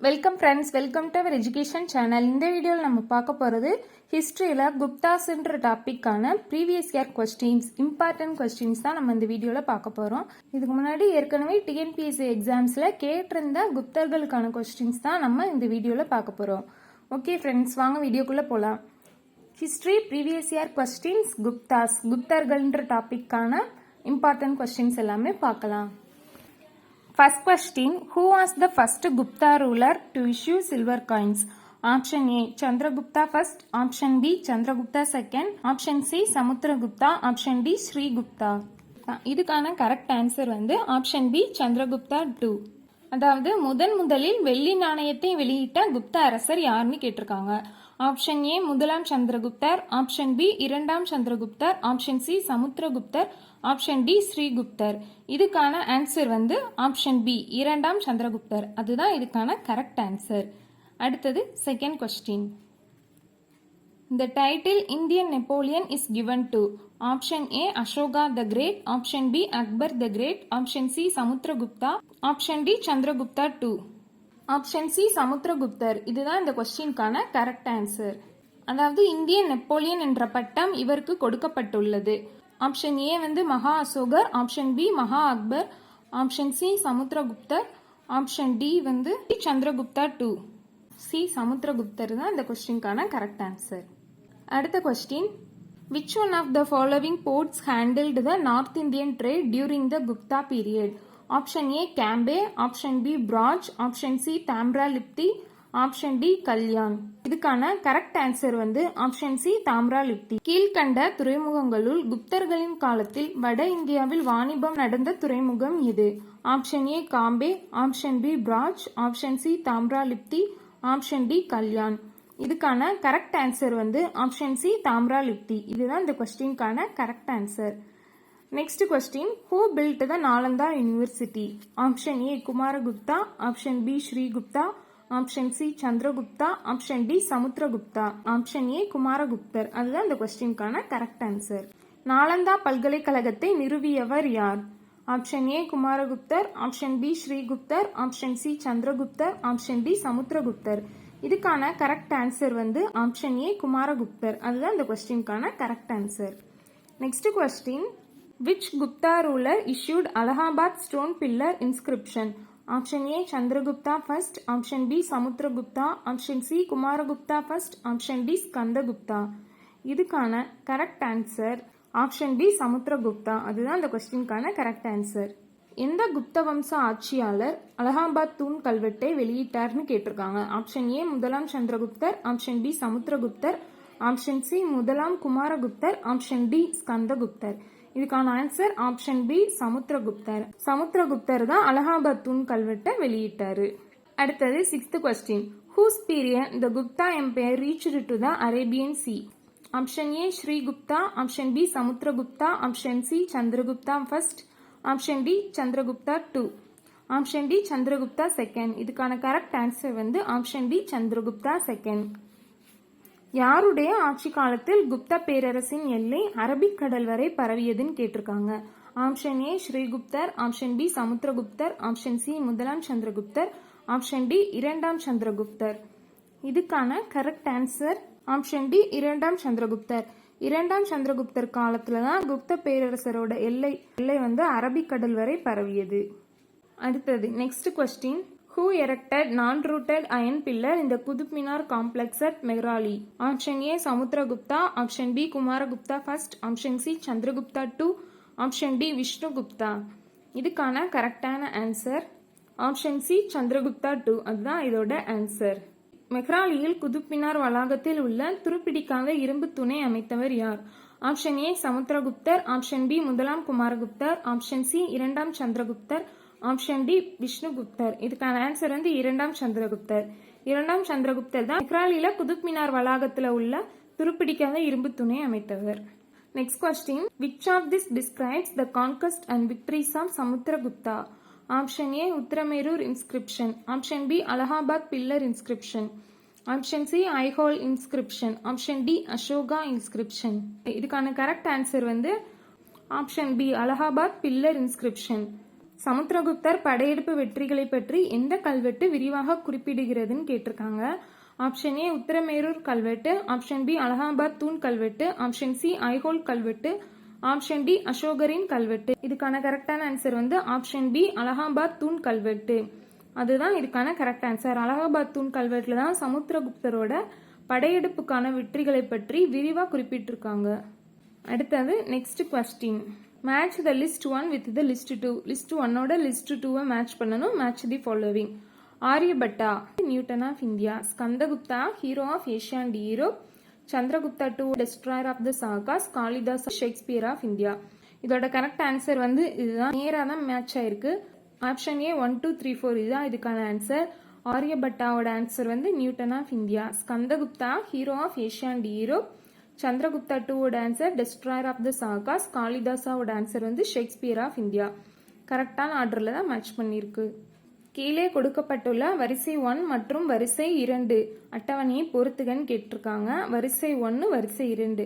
Welcome friends welcome to our education channel இந்த வீடியோவில் நம்ம பார்க்க போகிறது ஹிஸ்ட்ரியில் குப்தாஸ்ன்ற டாப்பிக்கான previous year questions important questions தான் நம்ம இந்த வீடியோவில் பார்க்க போகிறோம் இதுக்கு முன்னாடி ஏற்கனவே டிஎன்பிஎஸ்சி எக்ஸாம்ஸில் கேட்டிருந்த குப்தர்களுக்கான கொஸ்டின்ஸ் தான் நம்ம இந்த வீடியோவில் பார்க்க போகிறோம் ஓகே ஃப்ரெண்ட்ஸ் வாங்க வீடியோக்குள்ளே போகலாம் history previous year questions Guptas குப்தர்கள்ன்ற டாப்பிக்கான இம்பார்ட்டன்ட் கொஸ்டின்ஸ் எல்லாமே பார்க்கலாம். First question who was the first Gupta ruler to issue silver coins option A Chandragupta first option B Chandragupta second option C Samudragupta option D Srigupta இதுக்கான correct answer வந்து option B Chandragupta two அதாவது முதன் முதலில் வெள்ளி நாணயத்தை வெளியிட்ட குப்த அரசர் யாருன்னு கேட்டிருக்காங்க ஆப்ஷன் ஏ முதலாம் சந்திரகுப்தர் ஆப்ஷன் பி இரண்டாம் Chandraguptar option C Samudraguptar option D Sriguptar. இதுக்கான ஆன்சர் வந்து ஆப்ஷன் பி இரண்டாம் சந்திரகுப்தர். அதுதான் இதுக்கான கரெக்ட் ஆன்சர் அடுத்தது second question the title Indian Napoleon is given to option A Ashoka the great option B Akbar the great option C Samudragupta option D Chandragupta two option C Samudraguptar இதுதான் இந்த கொஸ்டின்கான correct answer அதாவது இந்திய Napoleon என்ற பட்டம் இவருக்கு கொடுக்கப்பட்டுள்ளது. Option A வந்து மகா அசோகர் ஆப்ஷன் பி மகா Akbar option C Samudraguptar option D வந்து சந்திரகுப்தா டூ சி சமுத்திரகுப்தர் தான் இந்த கொஸ்டின்கான கரெக்ட் ஆன்சர் அடுத்த question which one of the following ports handled the north Indian trade during the Gupta period option A Cambay option B Broach option C Tamralipti option D Kalyan இதுக்கான correct answer வந்து option C Tamralipti கீழ்கண்ட துறைமுகங்களுள் குப்தர்களின் காலத்தில் வட இந்தியாவில் வாணிபம் நடந்த துறைமுகம் இது. Option A Cambay. Option B Broach. Option C Tamralipti option D Kalyan. இதுக்கான கரெக்ட் ஆன்சர் வந்து ஆப்ஷன் சி தாம்ரா லிப்தி இதுதான் இந்த கொஸ்டின்கான correct answer next question who built the Nalanda university option A Kumaragupta. Option B Srigupta. Option C Chandragupta option D Samudragupta option A Kumaraguptar அதுதான் இந்த கொஸ்டின்கான correct answer Nalanda பல்கலைக்கழகத்தை நிறுவியவர் யார்? Option A Kumaraguptar option B Sriguptar option C Chandraguptar option D Samudraguptar இதுக்கான correct answer வந்து option A குமாரகுப்தர் அதுதான் இந்த கொஸ்டின்கான correct answer next question which Gupta ruler issued Allahabad stone pillar inscription option A Chandragupta first option B Samudragupta option C Kumaragupta first option D Skandagupta இதுக்கான correct answer option B Samudragupta அதுதான் அந்த கொஸ்டின்கான correct answer எந்த குப்த வம்ச ஆட்சியாளர் அலகாபாத் தூண் கல்வெட்டை வெளியிட்டார்னு கேட்டிருக்காங்க? Option A முதலாம் Chandraguptar. Option B Samudraguptar. Option C முதலாம் குமாரகுப்தர். ஆப்ஷன் டி ஸ்கந்தகுப்தர். இதுக்கான ஆன்சர் ஆப்ஷன் பி சமுத்திரகுப்தர். சமுத்திரகுப்தர் தான் அலகாபாத் தூண் கல்வெட்டை வெளியிட்டாரு. அடுத்தது sixth question whose period the Gupta empire reach to the Arabian sea option A Srigupta option B Samudragupta option C Chandragupta first option D Chandragupta two option D Chandragupta second இதுக்கான correct answer வந்து option D Chandragupta second யாருடைய ஆட்சி காலத்தில் குப்த பேரரசின் எல்லை அரபிக்கடல் வரை பரவியதுன்னு கேட்டிருக்காங்க. Option A Sriguptar. Option B Samudraguptar. Option C முதலாம் சந்திரகுப்தர். ஆப்ஷன் டி இரண்டாம் சந்திரகுப்தர். இதுக்கான கரெக்ட் ஆன்சர் ஆப்ஷன் டி இரண்டாம் சந்திரகுப்தர். இரண்டாம் சந்திரகுப்தர் காலத்துல தான் குப்த பேரரசரோட எல்லை எல்லை வந்து அரபிக்கடல் வரை பரவியது. அடுத்தது next question who erected non rusted iron pillar இந்த Qutub Minar complex at Mehrauli option A Samudragupta option B Kumaragupta first option C Chandragupta two option D Vishnugupta இதுக்கான கரெக்டான answer option C Chandragupta two அதுதான் இதோட answer மெஹ்ராலியில் Qutub Minar வளாகத்தில் உள்ள துருப்பிடிக்காத இரும்பு துணை அமைத்தவர் யார்? ஆப்ஷன் ஏ சமுத்திரகுப்தர் ஆப்ஷன் பி முதலாம் குமாரகுப்தர் ஆப்ஷன் சி இரண்டாம் சந்திரகுப்தர் ஆப்ஷன் டி விஷ்ணுகுப்தர். இதுக்கான ஆன்சர் வந்து இரண்டாம் சந்திரகுப்தர். இரண்டாம் சந்திரகுப்தர் தான் மெக்ராலில குதுப் மினார் உள்ள துருப்பிடிக்காத இரும்பு துணை அமைத்தவர். Next question which of this describes the conquest and victories of Samudragupta option A Uthiramerur inscription option B Allahabad pillar inscription option C Aihole inscription option D Ashoka inscription இதுக்கான கரெக்ட் ஆன்சர் வந்து option B Allahabad pillar inscription Samudraguptar படையெடுப்பு வெற்றிகளை பற்றி எந்த கல்வெட்டு விரிவாக குறிப்பிடுகிறதுன்னு கேட்டிருக்காங்க. Option A Uthiramerur கல்வெட்டு. ஆப்ஷன் பி அலகாபாத் தூண் கல்வெட்டு. ஆப்ஷன் சி ஐஹோல் கல்வெட்டு. ஆப்ஷன் டி அசோகரின் கல்வெட்டு. இதுக்கான கரெக்டான ஆன்சர் வந்து ஆப்ஷன் பி அலகாபாத் தூண் கல்வெட்டு. அதுதான் இதுக்கான கரெக்ட் ஆன்சர் அலகாபாத் தூண் கல்வெட்டில் தான் சமுத்திரகுப்தரோட படையெடுப்புக்கான வெற்றிகளை பற்றி விரிவாக குறிப்பிட்டிருக்காங்க. அடுத்தது next question match the list one with the list two list ஒன்னோட லிஸ்ட் டூவை மேட்ச் பண்ணணும். Match the following Aryabhata Newton of India Skandagupta hero of Asian D Chandragupta two destroyer of the Sakas Kalidas Shakespeare of India. இதோட correct answer வந்து இதுதான். நேராக தான் match ஆயிருக்கு. Option A one two three four இதுதான் இதுக்கான answer ஆரியபட்டாவோட answer வந்து Newton of India Skandagupta hero of Asian D Chandragupta டூவோட answer destroyer of the Sakas காளிதாசாவோட answer வந்து ஷேக்ஸ்பியர் ஆஃப் இந்தியா. கரெக்டான ஆர்டரில் தான் மேட்ச் பண்ணியிருக்கு கீழே கொடுக்கப்பட்டுள்ள வரிசை ஒன் மற்றும் வரிசை இரண்டு அட்டவணையை பொறுத்துகன்னு கேட்டிருக்காங்க. வரிசை ஒன்று வரிசை இரண்டு.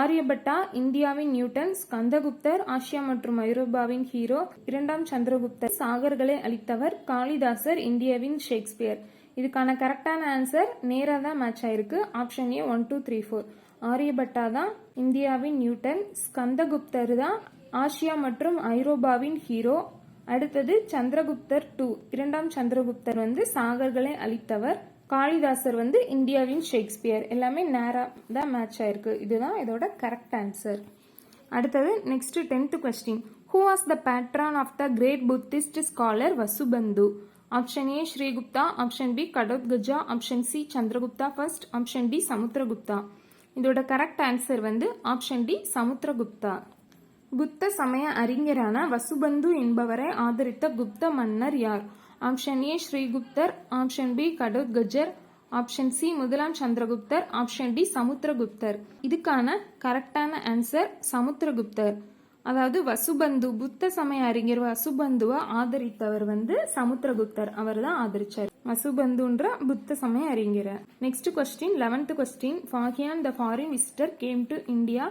ஆரியபட்டா இந்தியாவின் நியூட்டன் ஸ்கந்தகுப்தர் ஆசியா மற்றும் ஐரோப்பாவின் ஹீரோ இரண்டாம் சந்திரகுப்தர் சாகர்களை அளித்தவர் காளிதாசர் இந்தியாவின் ஷேக்ஸ்பியர். இதுக்கான கரெக்டான ஆன்சர் நேராக தான் மேட்ச் ஆயிருக்கு. Option A one two three four Aryabhata தான் இந்தியாவின் நியூட்டன் ஸ்கந்தகுப்தர் தான் ஆசியா மற்றும் ஐரோப்பாவின் ஹீரோ. அடுத்தது சந்திரகுப்தர் டூ இரண்டாம் சந்திரகுப்தர் வந்து சாகர்களை அளித்தவர் காளிதாசர் வந்து இந்தியாவின் ஷேக்ஸ்பியர். எல்லாமே நேரா தான் மேட்ச் ஆயிருக்கு. இதுதான் இதோட கரெக்ட் ஆன்சர் அடுத்தது next tenth question who was the patron of the great Buddhist scholar Vasubandhu option A Srigupta option B Ghatotkacha option C Chandragupta first option D Samudragupta இதோட கரெக்ட் ஆன்சர் வந்து option D Samudragupta. புத்த சமய அறிஞரான வசுபந்து என்பவரை ஆதரித்த குப்த மன்னர் யார்? Option A Sriguptar. Option B Ghatotkachar option C முதலாம் சந்திரகுப்தர். Option D சமுத்திரகுப்தர். இதுக்கான கரெக்டான ஆன்சர் சமுத்திரகுப்தர். அதாவது வசுபந்து புத்த சமய அறிஞர் வசுபந்துவை ஆதரித்தவர் வந்து சமுத்திரகுப்தர். அவர் தான் ஆதரிச்சார். வசுபந்துன்ற புத்த சமய அறிஞர். Next question eleventh question Fahien the foreign visitor came to India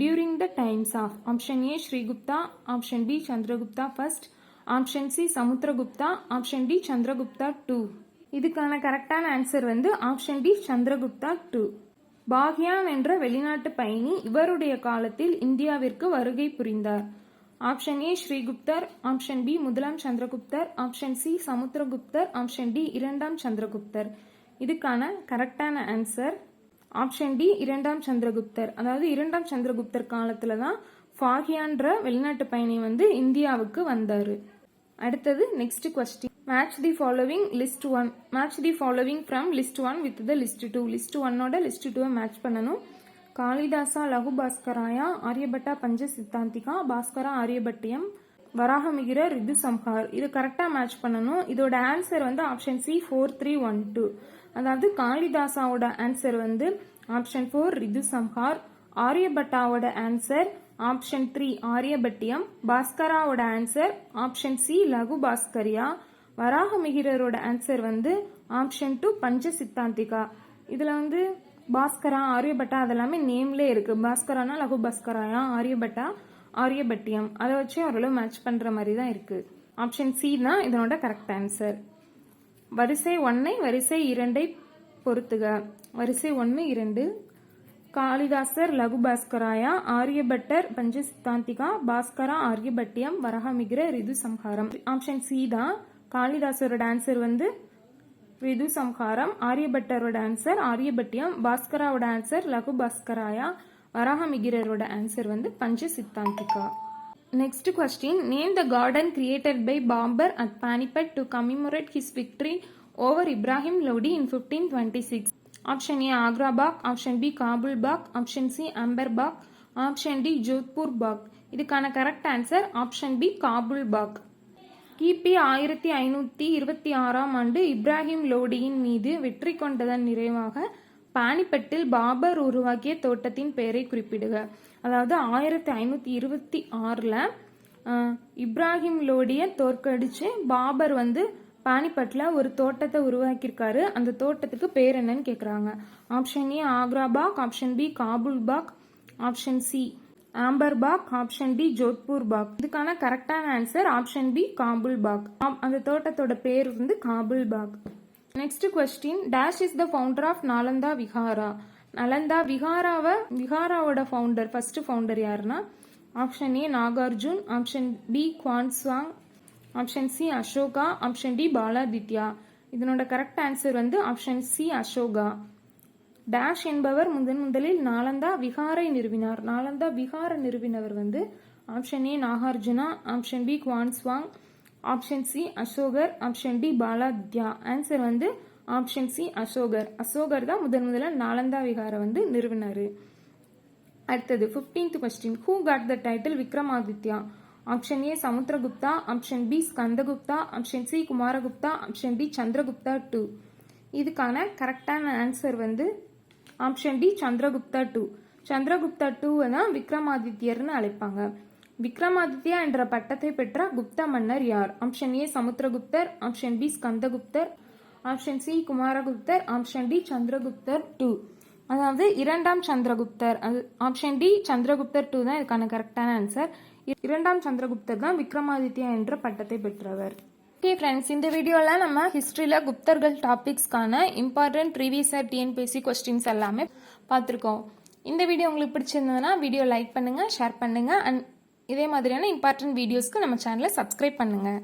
during the times of option A Srigupta option D Chandragupta first option C Samudragupta option D Chandragupta two இதுக்கான கரெக்டான ஆன்சர் வந்து option D Chandragupta two Fahien என்ற வெளிநாட்டு பயணி இவருடைய காலத்தில் இந்தியாவிற்கு வருகை புரிந்தார். Option A ஸ்ரீகுப்தர். ஆப்ஷன் பி முதலாம் சந்திரகுப்தர். Option C சமுத்திரகுப்தர். ஆப்ஷன் டி இரண்டாம் சந்திரகுப்தர். இதுக்கான கரெக்டான ஆன்சர். ஆப்ஷன் டி இரண்டாம் சந்திரகுப்தர். அதாவது இரண்டாம் சந்திரகுப்தர் காலத்துல தான் ஃபாகியான்ற வெளிநாட்டு பயணி வந்து இந்தியாவுக்கு வந்தாரு. அடுத்தது next question match the following list one match the following from list one with the list two list ஒன்னோட லிஸ்ட் டூவை மேட்ச் பண்ணணும். காளிதாசா லகு பாஸ்கராயா ஆரியபட்டா பஞ்ச சித்தாந்திகா பாஸ்கரா ஆரியபட்டியம் வராகமிகிர ரிது சம்ஹார். இது கரெக்டாக மேட்ச் பண்ணணும். இதோட ஆன்சர் வந்து option C four three one two அதாவது காளிதாசாவோட ஆன்சர் வந்து ஆப்ஷன் ஃபோர் ரிது சம்ஹார். ஆரியபட்டாவோட answer option three Aryabhatiyam. பாஸ்கராவோட answer option C Laghu Bhaskariya. வராகமிகிரரோட answer வந்து ஆப்ஷன் டூ பஞ்ச சித்தாந்திகா இதில் வந்து பாஸ்கரா ஆரியபட்டா அதெல்லாமே நேம்லே இருக்கு. பாஸ்கரானா லகு பாஸ்கராயா ஆரியபட்டா ஆரியபட்டியம். அதை வச்சு ஓரளவு மேட்ச் பண்ணுற மாதிரி தான் இருக்கு. ஆப்ஷன் சி தான் இதனோட கரெக்ட் ஆன்சர் வரிசை ஒன்னை வரிசை இரண்டை பொறுத்துக. வரிசை ஒன்று இரண்டு. காளிதாசர் லகு பாஸ்கராயா ஆரியபட்டர் பஞ்ச சித்தாந்திகா பாஸ்கரா ஆரியபட்டியம் வரஹமிகிர ரிது சம்ஹாரம். ஆப்ஷன் சி தான் காளிதாசரோட ஆன்சர் வந்து விது சம்ஹாரம் ஆரியபட்டரோட ஆன்சர் ஆரியபட்டியம் பாஸ்கராவோட ஆன்சர் லகு பாஸ்கராயா வராகமிகிரரோட ஆன்சர் வந்து Pancha Siddhantika next question name the garden created by Babur at Panipat to commemorate his victory over Ibrahim Lodi in fifteen twenty six option A Agra Bagh option B Kabul Bagh option C Amber Bagh option D Jodhpur Bagh இதுக்கான correct answer option B Kabul Bagh கிபி ஆயிரத்தி ஐநூற்றி இருபத்தி ஆறாம் ஆண்டு இப்ராஹிம் லோடியின் மீது வெற்றி கொண்டதன் நிறைவாக பானிப்பட்டில் பாபர் உருவாக்கிய தோட்டத்தின் பெயரை குறிப்பிடுக. அதாவது ஆயிரத்தி ஐநூற்றி இருபத்தி ஆறில் இப்ராஹிம் லோடியை தோற்கடிச்சு பாபர் வந்து பானிபட்டில் ஒரு தோட்டத்தை உருவாக்கியிருக்காரு. அந்த தோட்டத்துக்கு பேர் என்னன்னு கேட்குறாங்க option A Agra Bagh option B Kabul Bagh option C Amber Bagh option D Jodhpur Bagh இதுக்கான கரெக்டான answer option B Kabul Bagh அந்த தோட்டத்தோட பேர் வந்து Kabul Bagh next question dash is the founder of Nalanda Vihara Nalanda விஹாராவை விஹாராவோட founder first founder யாருன்னா option A Nagarjun option B Xuanzang option C Ashoka option D Baladitya இதனோட correct answer வந்து option C Ashoka dash என்பவர் முதன் முதலில் நாலந்தா விகாரை நிறுவினார். நாலந்தா விகார நிறுவினவர் வந்து option A Nagarjuna option B Xuanzang option C அசோகர் ஆப்ஷன் டி பாலாத்யா. ஆன்சர் வந்து ஆப்ஷன் சி அசோகர். அசோகர் தான் முதன் முதல்ல நாலந்தா விகாரை வந்து நிறுவினார். அடுத்தது fifteenth question who got the title Vikramaditya option A Samudragupta option B Skandagupta option C Kumaragupta option D Chandragupta two இதுக்கான கரெக்டான ஆன்சர் வந்து option D Chandragupta two. Chandragupta டூவை தான் விக்ரமாதித்யர்னு அழைப்பாங்க. விக்ரமாதித்யா என்ற பட்டத்தை பெற்ற குப்த மன்னர் யார்? ஆப்ஷன் ஏ சமுத்திரகுப்தர். ஆப்ஷன் பி ஸ்கந்தகுப்தர். ஆப்ஷன் சி குமாரகுப்தர். ஆப்ஷன் டி சந்திரகுப்தர் டூ. அதாவது இரண்டாம் சந்திரகுப்தர். அது ஆப்ஷன் டி சந்திரகுப்தர் டூ தான் இதுக்கான கரெக்டான ஆன்சர் இரண்டாம் சந்திரகுப்தர் தான் விக்ரமாதித்யா என்ற பட்டத்தை பெற்றவர். ஓகே ஃப்ரெண்ட்ஸ் இந்த வீடியோவில் நம்ம ஹிஸ்ட்ரியில் குப்தர்கள் டாபிக்ஸ்க்கான இம்பார்ட்டன்ட் ப்ரீவியஸ் டிஎன்பிஎஸ்சி கொஸ்டின்ஸ் எல்லாமே பார்த்துருக்கோம். இந்த வீடியோ உங்களுக்கு பிடிச்சிருந்ததுன்னா வீடியோ லைக் பண்ணுங்கள் ஷேர் பண்ணுங்கள் அண்ட் இதே மாதிரியான இம்பார்ட்டன்ட் வீடியோஸ்க்கு நம்ம சேனலை சப்ஸ்கிரைப் பண்ணுங்கள்